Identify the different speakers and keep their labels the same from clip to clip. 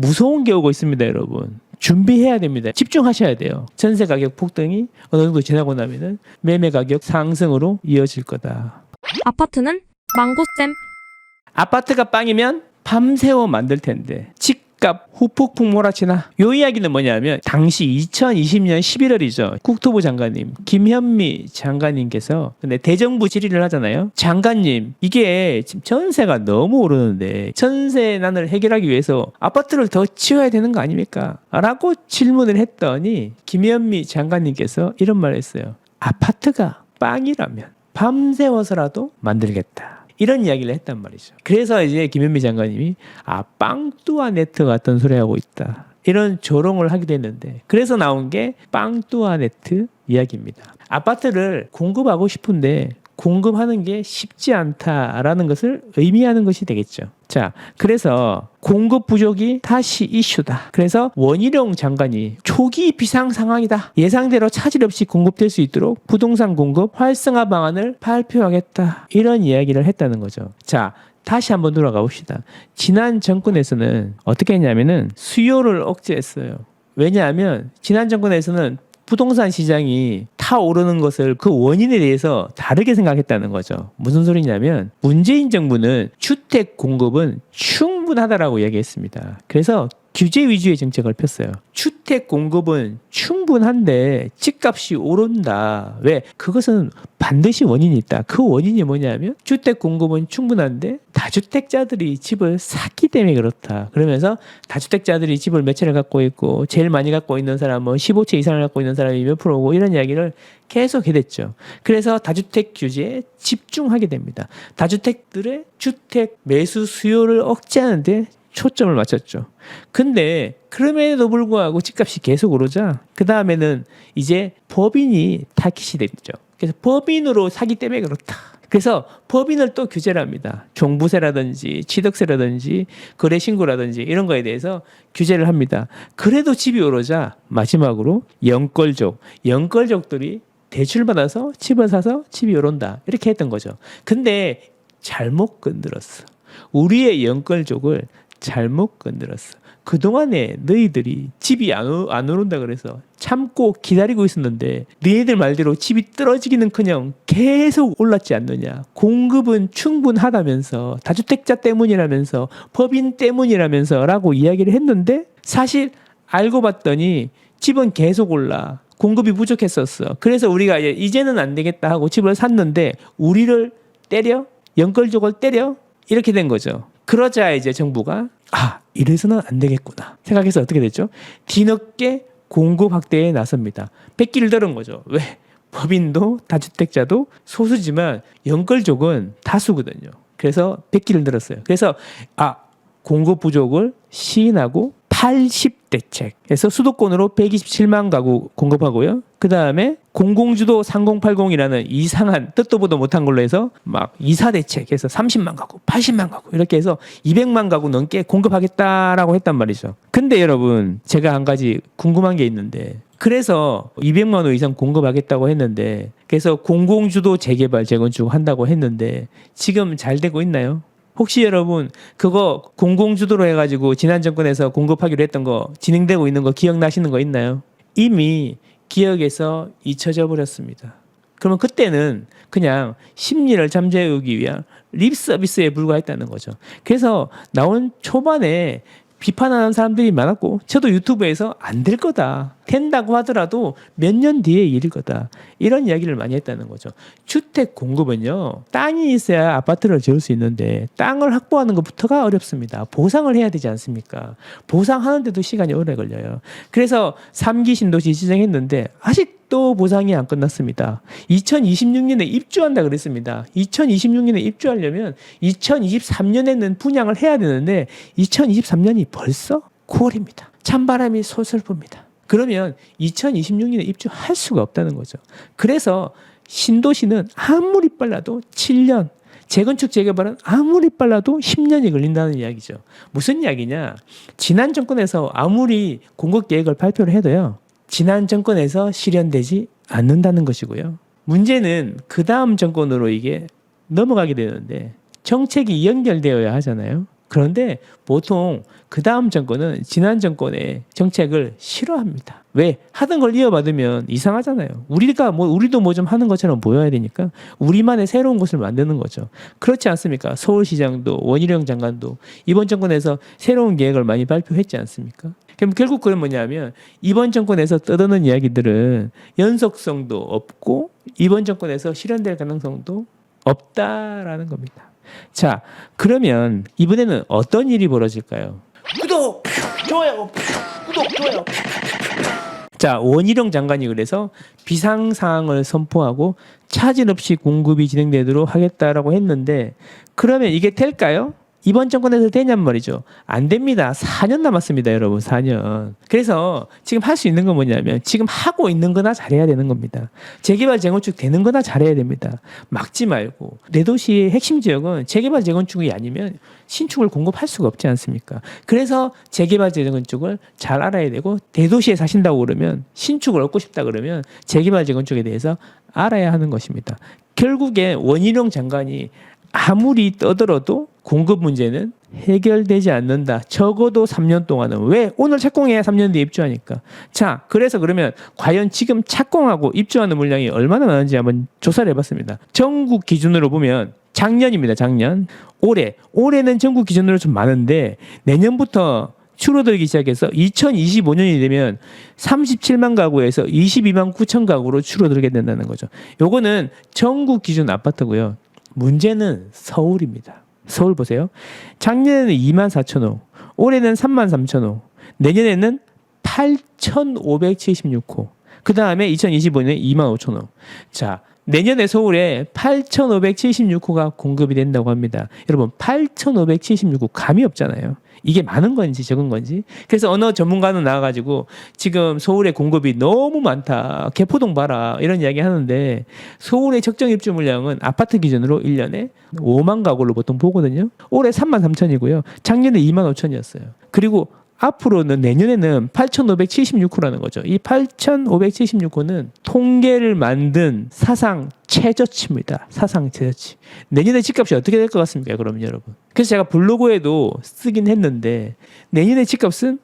Speaker 1: 무서운 게 오고 있습니다, 여러분. 준비해야 됩니다. 집중하셔야 돼요. 전세 가격 폭등이 어느 정도 지나고 나면은 매매 가격 상승으로 이어질 거다.
Speaker 2: 아파트는 망고쌤
Speaker 1: 아파트가 빵이면 밤새워 만들 텐데 집값 후폭풍 몰아치나? 요 이야기는 뭐냐면 당시 2020년 11월이죠. 국토부 장관님 김현미 장관님께서 근데 대정부 질의를 하잖아요. 장관님 이게 지금 전세가 너무 오르는데 전세 난을 해결하기 위해서 아파트를 더 지어야 되는 거 아닙니까? 라고 질문을 했더니 김현미 장관님께서 이런 말을 했어요. 아파트가 빵이라면 밤새워서라도 만들겠다. 이런 이야기를 했단 말이죠. 그래서 이제 김현미 장관님이 아 빵뚜아 네트 같은 소리 하고 있다. 이런 조롱을 하기도 했는데 그래서 나온 게 빵뚜아 네트 이야기입니다. 아파트를 공급하고 싶은데 공급하는 게 쉽지 않다라는 것을 의미하는 것이 되겠죠. 자, 그래서 공급 부족이 다시 이슈다. 그래서 원희룡 장관이 초기 비상 상황이다. 예상대로 차질 없이 공급될 수 있도록 부동산 공급 활성화 방안을 발표하겠다. 이런 이야기를 했다는 거죠. 자, 다시 한번 돌아가 봅시다. 지난 정권에서는 어떻게 했냐면은 수요를 억제했어요. 왜냐하면 지난 정권에서는 부동산 시장이 타오르는 것을 그 원인에 대해서 다르게 생각했다는 거죠. 무슨 소리냐면 문재인 정부는 주택 공급은 충분하다라고 이야기했습니다. 그래서 규제 위주의 정책을 폈어요. 주택 공급은 충분한데 집값이 오른다. 왜? 그것은 반드시 원인이 있다. 그 원인이 뭐냐면 주택 공급은 충분한데 다주택자들이 집을 샀기 때문에 그렇다. 그러면서 다주택자들이 집을 몇 채를 갖고 있고 제일 많이 갖고 있는 사람은 15채 이상을 갖고 있는 사람이 몇 프로고 이런 이야기를 계속 해댔죠. 그래서 다주택 규제에 집중하게 됩니다. 다주택들의 주택 매수 수요를 억제하는데 초점을 맞췄죠. 근데 그럼에도 불구하고 집값이 계속 오르자 그 다음에는 이제 법인이 타깃이 됐죠. 그래서 법인으로 사기 때문에 그렇다. 그래서 법인을 또 규제를 합니다. 종부세라든지 취득세라든지 거래 신고라든지 이런 거에 대해서 규제를 합니다. 그래도 집이 오르자 마지막으로 영끌족, 영끌족들이 대출 받아서 집을 사서 집이 오른다 이렇게 했던 거죠. 근데 잘못 건드렸어. 우리의 영끌족을 잘못 건드렸어. 그동안에 너희들이 집이 안, 오- 안 오른다 그래서 참고 기다리고 있었는데 너희들 말대로 집이 떨어지기는 커녕 계속 올랐지 않느냐. 공급은 충분하다면서 다주택자 때문이라면서 법인 때문이라면서 라고 이야기를 했는데 사실 알고 봤더니 집은 계속 올라. 공급이 부족했었어. 그래서 우리가 이제 이제는 안 되겠다 하고 집을 샀는데 우리를 때려 연끌족을 때려 이렇게 된 거죠. 그러자 이제 정부가 아 이래서는 안 되겠구나 생각해서 어떻게 됐죠? 뒤늦게 공급 확대에 나섭니다. 백기를 들은 거죠. 왜? 법인도 다주택자도 소수지만 연끌족은 다수거든요. 그래서 백기를 들었어요. 그래서 아 공급 부족을 시인하고 80 대책에서 수도권으로 127만 가구 공급하고요. 그 다음에 공공주도 3080이라는 이상한 뜻도 보도 못한 걸로 해서 막 이사 대책에서 30만 가구, 80만 가구 이렇게 해서 200만 가구 넘게 공급하겠다라고 했단 말이죠. 근데 여러분 제가 한 가지 궁금한 게 있는데 그래서 200만 호 이상 공급하겠다고 했는데 그래서 공공주도 재개발 재건축 한다고 했는데 지금 잘 되고 있나요? 혹시 여러분 그거 공공주도로 해가지고 지난 정권에서 공급하기로 했던 거 진행되고 있는 거 기억나시는 거 있나요? 이미 기억에서 잊혀져 버렸습니다. 그러면 그때는 그냥 심리를 잠재우기 위한 립 서비스에 불과했다는 거죠. 그래서 나온 초반에 비판하는 사람들이 많았고 저도 유튜브에서 안 될 거다. 된다고 하더라도 몇 년 뒤의 일일 거다. 이런 이야기를 많이 했다는 거죠. 주택 공급은요. 땅이 있어야 아파트를 지을 수 있는데 땅을 확보하는 것부터가 어렵습니다. 보상을 해야 되지 않습니까? 보상하는데도 시간이 오래 걸려요. 그래서 3기 신도시 지정했는데 아직도 보상이 안 끝났습니다. 2026년에 입주한다 그랬습니다. 2026년에 입주하려면 2023년에는 분양을 해야 되는데 2023년이 벌써 9월입니다. 찬바람이 솔솔 붑니다. 그러면 2026년에 입주할 수가 없다는 거죠. 그래서 신도시는 아무리 빨라도 7년, 재건축 재개발은 아무리 빨라도 10년이 걸린다는 이야기죠. 무슨 이야기냐? 지난 정권에서 아무리 공급 계획을 발표를 해도요. 지난 정권에서 실현되지 않는다는 것이고요. 문제는 그 다음 정권으로 이게 넘어가게 되는데 정책이 연결되어야 하잖아요. 그런데 보통 그 다음 정권은 지난 정권의 정책을 싫어합니다. 왜? 하던 걸 이어받으면 이상하잖아요. 우리가 뭐 우리도 뭐 좀 하는 것처럼 보여야 되니까 우리만의 새로운 것을 만드는 거죠. 그렇지 않습니까? 서울시장도 원희룡 장관도 이번 정권에서 새로운 계획을 많이 발표했지 않습니까? 그럼 결국 그건 뭐냐면 이번 정권에서 떠드는 이야기들은 연속성도 없고 이번 정권에서 실현될 가능성도 없다라는 겁니다. 자, 그러면 이번에는 어떤 일이 벌어질까요? 구독, 좋아요, 구독, 좋아요. 자, 원희룡 장관이 그래서 비상 상황을 선포하고 차질 없이 공급이 진행되도록 하겠다라고 했는데 그러면 이게 될까요? 이번 정권에서 되냔 말이죠. 안 됩니다. 4년 남았습니다, 여러분. 4년. 그래서 지금 할 수 있는 건 뭐냐면 지금 하고 있는 거나 잘해야 되는 겁니다. 재개발 재건축 되는 거나 잘해야 됩니다. 막지 말고 내 도시의 핵심 지역은 재개발 재건축이 아니면 신축을 공급할 수가 없지 않습니까? 그래서 재개발 재건축을 잘 알아야 되고 대도시에 사신다고 그러면 신축을 얻고 싶다 그러면 재개발 재건축에 대해서 알아야 하는 것입니다. 결국에 원희룡 장관이 아무리 떠들어도 공급 문제는 해결되지 않는다. 적어도 3년 동안은 왜 오늘 착공해야 3년 뒤에 입주하니까. 자, 그래서 그러면 과연 지금 착공하고 입주하는 물량이 얼마나 많은지 한번 조사를 해봤습니다. 전국 기준으로 보면 작년입니다. 작년 올해 올해는 전국 기준으로 좀 많은데 내년부터 줄어들기 시작해서 2025년이 되면 37만 가구에서 22만 9천 가구로 줄어들게 된다는 거죠. 요거는 전국 기준 아파트고요. 문제는 서울입니다. 서울 보세요. 작년에는 2만 4천 호, 올해는 3만 3천 호, 내년에는 8,576호. 그 다음에 2025년에 2만 5천 호. 자, 내년에 서울에 8,576호가 공급이 된다고 합니다. 여러분, 8,576호 감이 없잖아요. 이게 많은 건지 적은 건지. 그래서 어느 전문가는 나와가지고 지금 서울의 공급이 너무 많다. 개포동 봐라. 이런 이야기 하는데 서울의 적정 입주 물량은 아파트 기준으로 1년에 5만 가구로 보통 보거든요. 올해 3만 3천이고요. 작년에 2만 5천이었어요. 그리고 앞으로는 내년에는 8,576호라는 거죠. 이 8,576호는 통계를 만든 사상 최저치입니다. 사상 최저치. 내년에 집값이 어떻게 될 것 같습니까, 그러면 여러분? 그래서 제가 블로그에도 쓰긴 했는데 내년에 집값은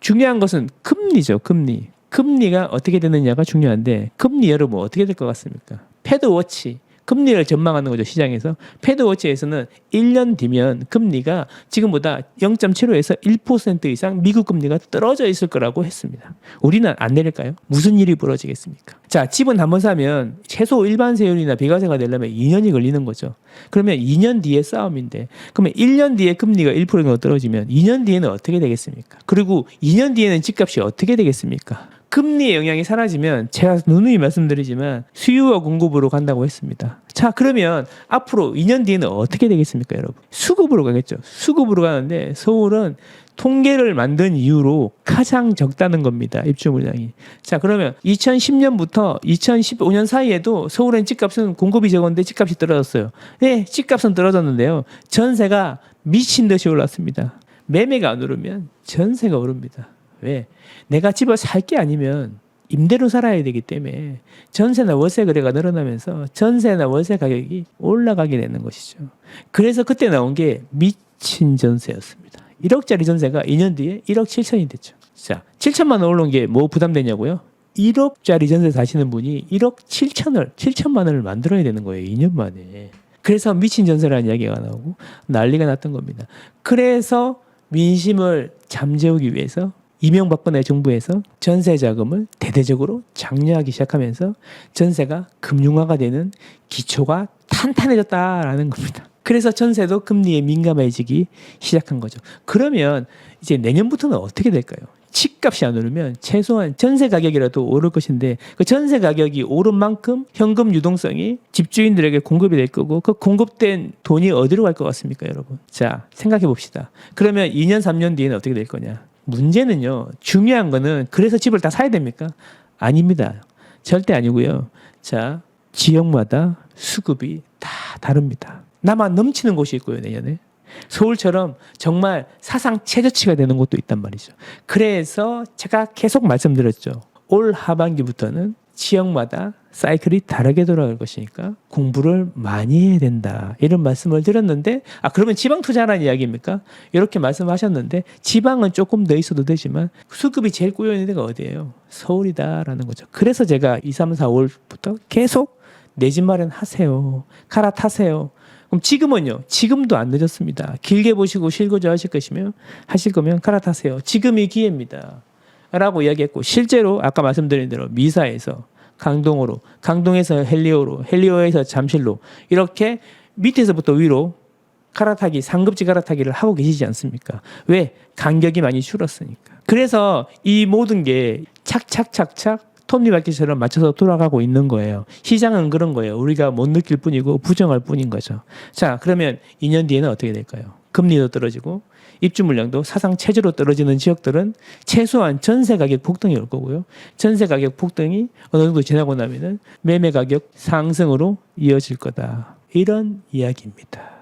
Speaker 1: 중요한 것은 금리죠, 금리. 금리가 어떻게 되느냐가 중요한데 금리 여러분 어떻게 될 것 같습니까? 패드워치. 금리를 전망하는 거죠 시장에서 패드워치에서는 1년 뒤면 금리가 지금보다 0.75에서 1% 이상 미국 금리가 떨어져 있을 거라고 했습니다. 우리는 안 내릴까요? 무슨 일이 벌어지겠습니까? 자 집은 한번 사면 최소 일반 세율이나 비과세가 되려면 2년이 걸리는 거죠. 그러면 2년 뒤에 싸움인데 그러면 1년 뒤에 금리가 1%가 떨어지면 2년 뒤에는 어떻게 되겠습니까? 그리고 2년 뒤에는 집값이 어떻게 되겠습니까? 금리의 영향이 사라지면 제가 누누이 말씀드리지만 수요와 공급으로 간다고 했습니다. 자, 그러면 앞으로 2년 뒤에는 어떻게 되겠습니까, 여러분? 수급으로 가겠죠. 수급으로 가는데 서울은 통계를 만든 이후로 가장 적다는 겁니다. 입주 물량이. 자, 그러면 2010년부터 2015년 사이에도 서울엔 집값은 공급이 적었는데 집값이 떨어졌어요. 네, 집값은 떨어졌는데요. 전세가 미친 듯이 올랐습니다. 매매가 안 오르면 전세가 오릅니다. 왜? 내가 집을 살 게 아니면 임대로 살아야 되기 때문에 전세나 월세 거래가 늘어나면서 전세나 월세 가격이 올라가게 되는 것이죠. 그래서 그때 나온 게 미친 전세였습니다. 1억짜리 전세가 2년 뒤에 1억 7천이 됐죠. 자, 7천만 원 올라온 게 뭐 부담되냐고요? 1억짜리 전세 사시는 분이 1억 7천을 7천만 원을 만들어야 되는 거예요. 2년 만에. 그래서 미친 전세라는 이야기가 나오고 난리가 났던 겁니다. 그래서 민심을 잠재우기 위해서 이명박근혜 정부에서 전세 자금을 대대적으로 장려하기 시작하면서 전세가 금융화가 되는 기초가 탄탄해졌다라는 겁니다. 그래서 전세도 금리에 민감해지기 시작한 거죠. 그러면 이제 내년부터는 어떻게 될까요? 집값이 안 오르면 최소한 전세 가격이라도 오를 것인데 그 전세 가격이 오른 만큼 현금 유동성이 집주인들에게 공급이 될 거고 그 공급된 돈이 어디로 갈 것 같습니까, 여러분? 자, 생각해 봅시다. 그러면 2년, 3년 뒤에는 어떻게 될 거냐? 문제는요. 중요한 거는 그래서 집을 다 사야 됩니까? 아닙니다. 절대 아니고요. 자, 지역마다 수급이 다 다릅니다. 나만 넘치는 곳이 있고요, 내년에. 서울처럼 정말 사상 최저치가 되는 곳도 있단 말이죠. 그래서 제가 계속 말씀드렸죠. 올 하반기부터는 지역마다 사이클이 다르게 돌아갈 것이니까 공부를 많이 해야 된다. 이런 말씀을 드렸는데 아 그러면 지방 투자라는 이야기입니까? 이렇게 말씀하셨는데 지방은 조금 더 있어도 되지만 수급이 제일 꼬여 있는 데가 어디예요? 서울이다라는 거죠. 그래서 제가 2, 3, 4, 5월부터 계속 내 집 마련하세요. 갈아타세요. 그럼 지금은요? 지금도 안 늦었습니다. 길게 보시고 실거주 하실 것이면 하실 거면 갈아타세요. 지금이 기회입니다. 라고 이야기했고 실제로 아까 말씀드린 대로 미사에서 강동으로 강동에서 헬리오로 헬리오에서 잠실로 이렇게 밑에서부터 위로 갈아타기 상급지 갈아타기를 하고 계시지 않습니까? 왜 간격이 많이 줄었으니까. 그래서 이 모든 게 착착착착 톱니바퀴처럼 맞춰서 돌아가고 있는 거예요. 시장은 그런 거예요. 우리가 못 느낄 뿐이고 부정할 뿐인 거죠. 자, 그러면 2년 뒤에는 어떻게 될까요? 금리도 떨어지고 입주 물량도 사상 최저로 떨어지는 지역들은 최소한 전세 가격 폭등이 올 거고요. 전세 가격 폭등이 어느 정도 지나고 나면은 매매 가격 상승으로 이어질 거다. 이런 이야기입니다.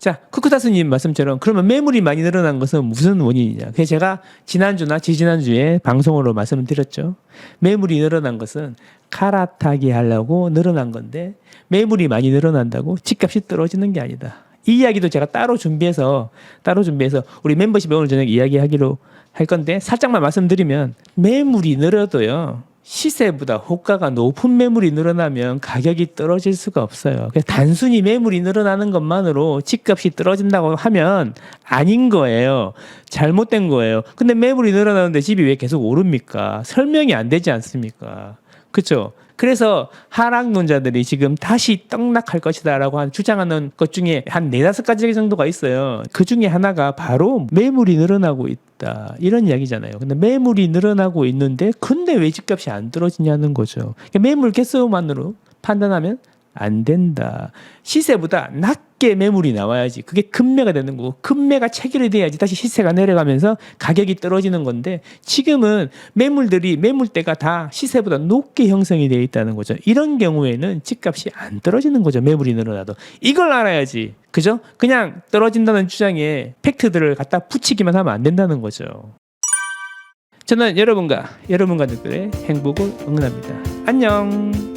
Speaker 1: 자, 쿠쿠타스님 말씀처럼 그러면 매물이 많이 늘어난 것은 무슨 원인이냐? 그래서 제가 지난주나 지지난주에 방송으로 말씀을 드렸죠. 매물이 늘어난 것은 갈아타기 하려고 늘어난 건데 매물이 많이 늘어난다고 집값이 떨어지는 게 아니다. 이 이야기도 제가 따로 준비해서 따로 준비해서 우리 멤버십에 오늘 저녁 이야기하기로 할 건데 살짝만 말씀드리면 매물이 늘어도요. 시세보다 호가가 높은 매물이 늘어나면 가격이 떨어질 수가 없어요. 단순히 매물이 늘어나는 것만으로 집값이 떨어진다고 하면 아닌 거예요. 잘못된 거예요. 근데 매물이 늘어나는데 집이 왜 계속 오릅니까? 설명이 안 되지 않습니까? 그렇죠? 그래서 하락론자들이 지금 다시 떡락할 것이다라고 한 주장하는 것 중에 한 네다섯 가지 정도가 있어요. 그 중에 하나가 바로 매물이 늘어나고 있다. 이런 이야기잖아요. 근데 매물이 늘어나고 있는데 근데 왜 집값이 안 떨어지냐는 거죠. 그러니까 매물 개수만으로 판단하면 안 된다. 시세보다 낮게 매물이 나와야지. 그게 급매가 되는 거고 급매가 체결이 돼야지 다시 시세가 내려가면서 가격이 떨어지는 건데 지금은 매물들이 매물대가 다 시세보다 높게 형성이 되어 있다는 거죠. 이런 경우에는 집값이 안 떨어지는 거죠. 매물이 늘어나도. 이걸 알아야지. 그죠? 그냥 떨어진다는 주장에 팩트들을 갖다 붙이기만 하면 안 된다는 거죠. 저는 여러분과 여러분과 들의 행복을 응원합니다. 안녕.